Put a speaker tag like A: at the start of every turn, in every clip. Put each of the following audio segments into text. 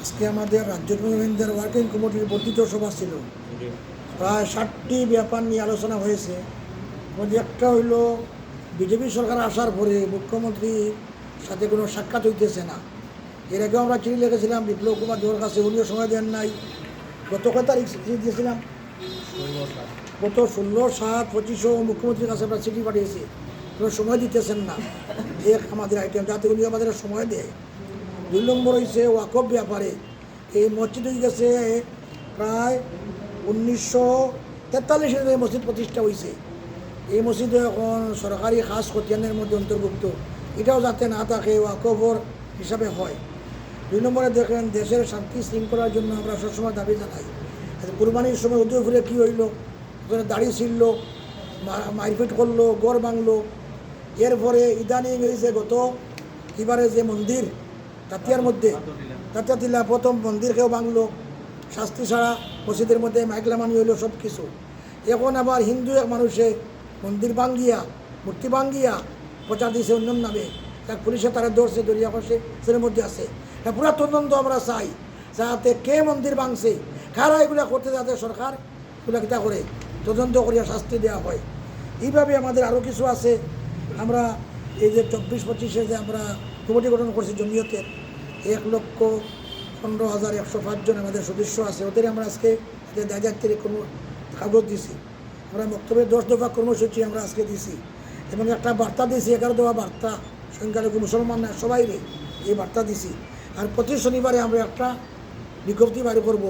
A: আজকে আমাদের রাজ্য কমিটির ওয়ার্কিং কমিটির বর্ধিত সভা ছিল। প্রায় ষাটটি ব্যাপার নিয়ে আলোচনা হয়েছে। মধ্যে একটা হইল বিজেপি সরকার আসার পরে মুখ্যমন্ত্রীর সাথে কোনো সাক্ষাৎ হইতেছে না। এর আগেও আমরা চিঠি লিখেছিলাম বিপ্লব কুমার দেওয়ার কাছে উনিও সময় দেন নাই। গত কয় তারিখ চিঠি দিয়েছিলাম? গত ষোলো সাত পঁচিশও মুখ্যমন্ত্রীর কাছে আমরা চিঠি পাঠিয়েছি। কোনো সময় দিতেছেন না। এক আমাদের আইটেম যাতে উনি আমাদের সময় দেয়। দুই নম্বর হয়েছে ওয়াকফ ব্যাপারে। এই মসজিদ গেছে প্রায় উনিশশো তেতাল্লিশে এই মসজিদ প্রতিষ্ঠা হয়েছে এই মসজিদে এখন সরকারি খাস খতিয়ানের মধ্যে অন্তর্ভুক্ত। এটাও যাতে না থাকে ওয়াকফর হিসাবে হয়। দুই নম্বরে দেখেন দেশের শান্তি শৃঙ্খলার জন্য আমরা সবসময় দাবি জানাই। আচ্ছা, কুরবানির সময় উদয়পুরে কী হইল? ওখানে দাড়ি ছিললো মা- মারপিট করল গড় ভাঙলো। এরপরে ইদানিং এই যে গত এবারে যে মন্দির তাতিয়ার মধ্যে। তাতিয়া তিলা প্রথম মন্দির কেউ ভাঙলো। শাস্তি ছাড়া মসজিদের মধ্যে মাইকলামানি হইল সব কিছু এখন আবার হিন্দু এক মানুষে মন্দির ভাঙ্গিয়া মূর্তি ভাঙ্গিয়া প্রচার দিয়েছে অন্য নামে। তার পুলিশে তারা ধরছে দরিয়া পাশে সেটার মধ্যে আছে। এটা পুরা তদন্ত আমরা চাই, যাতে কে মন্দির ভাঙছে, কারা এগুলা করতে যাতে সরকার এগুলা কিতা করে, তদন্ত করিয়া শাস্তি দেওয়া হয়। এইভাবে আমাদের আরও কিছু আছে। আমরা এই যে চব্বিশ পঁচিশে যে আমরা কমিটি গঠন করছি জমিয়তের এক লক্ষ পনেরো হাজার একশো পাঁচজন আমাদের সদস্য আছে। ওদের আমরা আজকে এদের দায়িত্বের কোনো কাগজ দিছি। আমরা বক্তব্যের দশ দফা কর্মসূচি আমরা আজকে দিছি। এবং একটা বার্তা দিয়েছি এগারো দফা বার্তা, সংখ্যালঘু মুসলমান না, সবাই রে এই বার্তা দিছি। আর প্রতি শনিবারে আমরা একটা বিজ্ঞপ্তি বাড়ি করব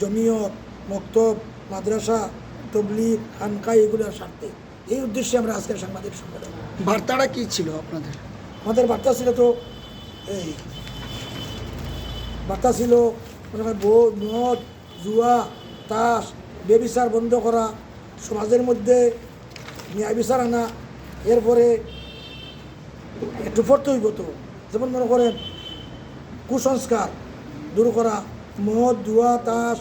A: জমিয়ত, মক্তব, মাদ্রাসা, তবলিগ খানকা এগুলোর স্বার্থে। এই উদ্দেশ্যে আমরা আজকের সাংবাদিক সম্মেলন।
B: বার্তাটা কী ছিল আপনাদের?
A: আমাদের বার্তা ছিল তো, এই, বার্তা ছিল করেন মদ, জুয়া, তাস, বেবিচার বন্ধ করা, সমাজের মধ্যে ন্যায় বিচার আনা, এরপরে একটু পড়তে হইব তো। যেমন মনে করেন, কুসংস্কার দূর করা, মদ, জুয়া, তাস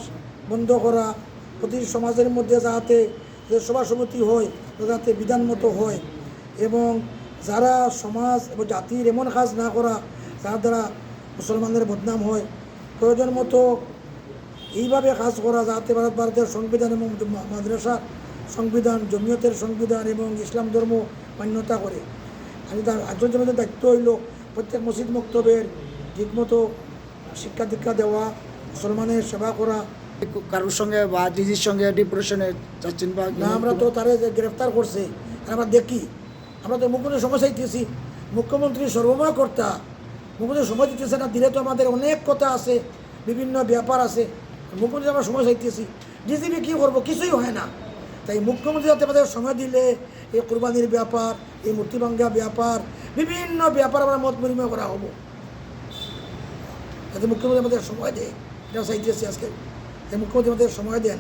A: বন্ধ করা, প্রতি সমাজের মধ্যে যাতে যে সভা সমিতি হয় যাতে বিধান মতো হয়, এবং যারা সমাজ এবং জাতির এমন কাজ না করা যার দ্বারা মুসলমানদের বদনাম হয় প্রয়োজন মতো এইভাবে কাজ করা যাতে ভারত ভারতের সংবিধান এবং মাদ্রাসা সংবিধান জমিয়তের সংবিধান এবং ইসলাম ধর্ম মান্যতা করে। আমি তার জমিতে দায়িত্ব হইল প্রত্যেক মসজিদ মক্তবের ঠিকমতো শিক্ষা দীক্ষা দেওয়া মুসলমানের সেবা করা।
B: কারোর সঙ্গে বা দিদির সঙ্গে ডিপ্রেশনে যাচ্ছেন বা
A: না আমরা তো তারে গ্রেফতার করছে আমরা দেখি। আমরা তো মুখ্যমন্ত্রী সময় চাইতেছি, মুখ্যমন্ত্রী সর্বময় কর্তা মুখ্যমন্ত্রী সময় দিতেছে না, দিলে তো আমাদের অনেক কথা আছে, বিভিন্ন ব্যাপার আছে। মুখ্যমন্ত্রী আমরা সময় চাইতেছি ডিজিপি কী করব, কিছুই হয় না। তাই মুখ্যমন্ত্রী যাতে আমাদের সময় দিলে, এই কোরবানির ব্যাপার, এই মূর্তি ভাঙ্গা ব্যাপার, বিভিন্ন ব্যাপার আমরা মত বিনিময় করা হব। যাতে মুখ্যমন্ত্রী আমাদের সময় দেয়, এটা চাইতেছি আজকে। যে মুখ্যমন্ত্রী আমাদের সময় দেন।